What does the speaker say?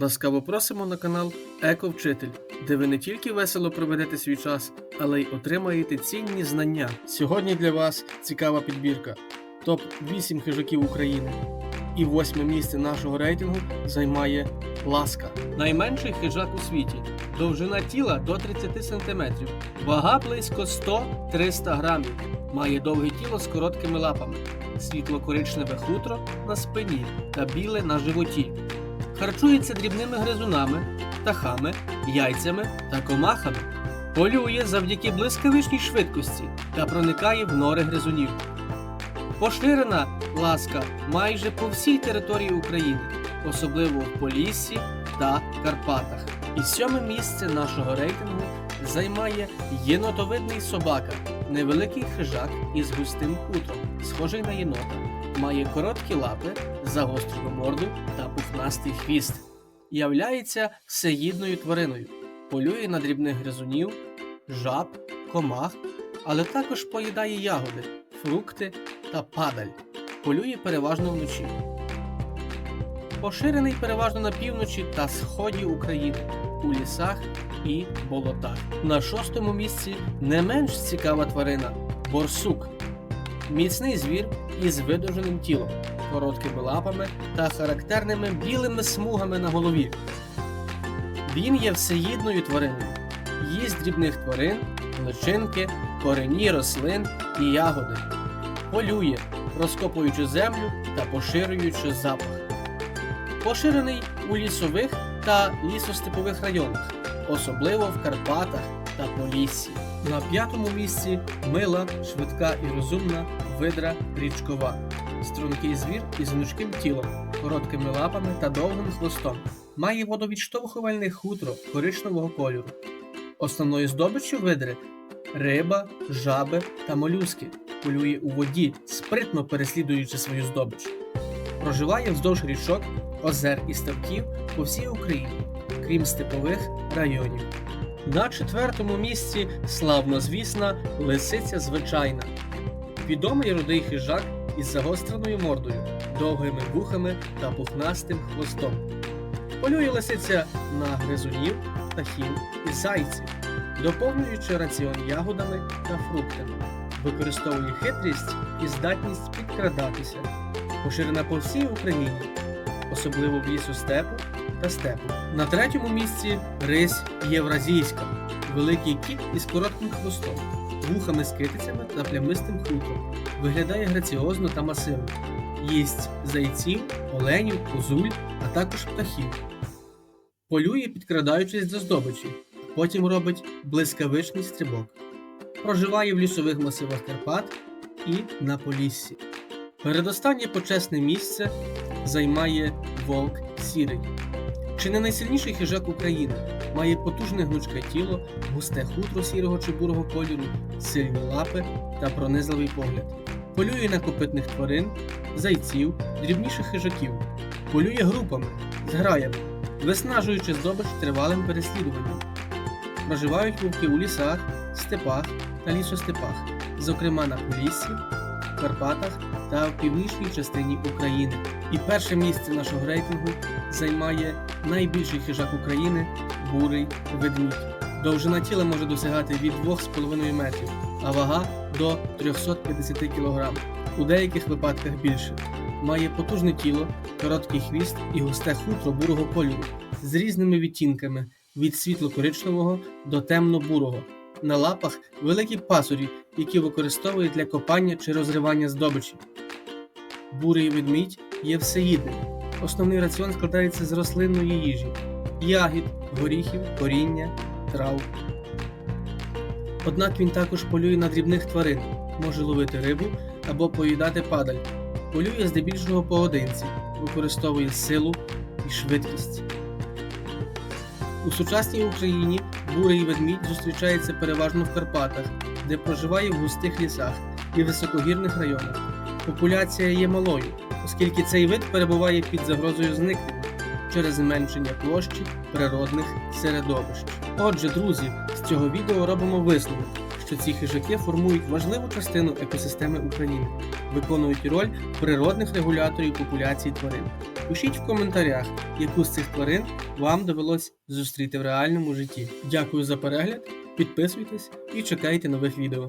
Ласкаво просимо на канал Еко-Вчитель, де ви не тільки весело проведете свій час, але й отримаєте цінні знання. Сьогодні для вас цікава підбірка топ 8 хижаків України. І восьме місце нашого рейтингу займає ласка. Найменший хижак у світі. Довжина тіла до 30 см, вага близько 100-300 грамів. Має довге тіло з короткими лапами, світло-коричневе хутро на спині та біле на животі. Харчується дрібними гризунами, птахами, яйцями та комахами. Полює завдяки блискавичній швидкості та проникає в нори гризунів. Поширена ласка майже по всій території України, особливо в Поліссі та Карпатах. І сьоме місце нашого рейтингу займає єнотовидний собака, невеликий хижак із густим хутром, схожий на єнота. Має короткі лапи, загострену морду та пухнастий хвіст. Являється всеїдною твариною, полює на дрібних гризунів, жаб, комах, але також поїдає ягоди, фрукти та падаль. Полює переважно вночі. Поширений переважно на півночі та сході України, у лісах і болотах. На шостому місці не менш цікава тварина борсук. Міцний звір із видовженим тілом, короткими лапами та характерними білими смугами на голові. Він є всеїдною твариною, їсть дрібних тварин, личинки, корені рослин і ягоди, полює, розкопуючи землю та поширюючи запах. Поширений у лісових та лісостепових районах, особливо в Карпатах та Поліссі. На п'ятому місці мила, швидка і розумна видра річкова. Стрункий звір із гнучким тілом, короткими лапами та довгим хвостом. Має водовідштовхувальне хутро коричневого кольору. Основною здобиччю видри риба, жаби та молюски. Полює у воді, спритно переслідуючи свою здобич. Проживає вздовж річок, озер і ставків по всій Україні, крім степових районів. На четвертому місці славнозвісна лисиця звичайна. Відомий рудий хижак із загостреною мордою, довгими вухами та пухнастим хвостом. Полює лисиця на гризунів, птахів і зайців, доповнюючи раціон ягодами та фруктами, використовує хитрість і здатність підкрадатися, поширена по всій Україні, особливо в лісу степу та степу. На третьому місці рись євразійська, великий кіт із коротким хвостом, вухами з китицями та плямистим хутром. Виглядає граціозно та масивно. Їсть зайців, оленів, козуль, а також птахів. Полює, підкрадаючись до здобичі, потім робить блискавичний стрибок. Проживає в лісових масивах Карпат і на Поліссі. Передостаннє почесне місце займає вовк сірий. Чи не найсильніший хижак України має потужне гнучке тіло, густе хутро сірого чи бурого кольору, сильні лапи та пронизливий погляд. Полює на копитних тварин, зайців, дрібніших хижаків, полює групами, зграями, виснажуючи здобич тривалим переслідуванням. Проживають вовки у лісах, степах та лісостепах, зокрема на Поліссі, Карпатах та в північній частині України. І перше місце нашого рейтингу займає найбільший хижак України бурий ведмідь. Довжина тіла може досягати від 2,5 метрів, а вага до 350 кг, у деяких випадках більше. Має потужне тіло, короткий хвіст і густе хутро бурого кольору з різними відтінками від світло-коричневого до темно-бурого. На лапах великі пасурі, які використовують для копання чи розривання здобичі. Бурий ведмідь є всеїдним. Основний раціон складається з рослинної їжі, ягід, горіхів, коріння, трав. Однак він також полює на дрібних тварин, може ловити рибу або поїдати падаль. Полює здебільшого поодинці, використовує силу і швидкість. У сучасній Україні бурий ведмідь зустрічається переважно в Карпатах, де проживає в густих лісах і високогірних районах. Популяція є малою, оскільки цей вид перебуває під загрозою зникнення через зменшення площі природних середовищ. Отже, друзі, з цього відео робимо висновок, що ці хижаки формують важливу частину екосистеми України, виконують роль природних регуляторів популяції тварин. Пишіть в коментарях, яку з цих тварин вам довелось зустріти в реальному житті. Дякую за перегляд, підписуйтесь і чекайте нових відео.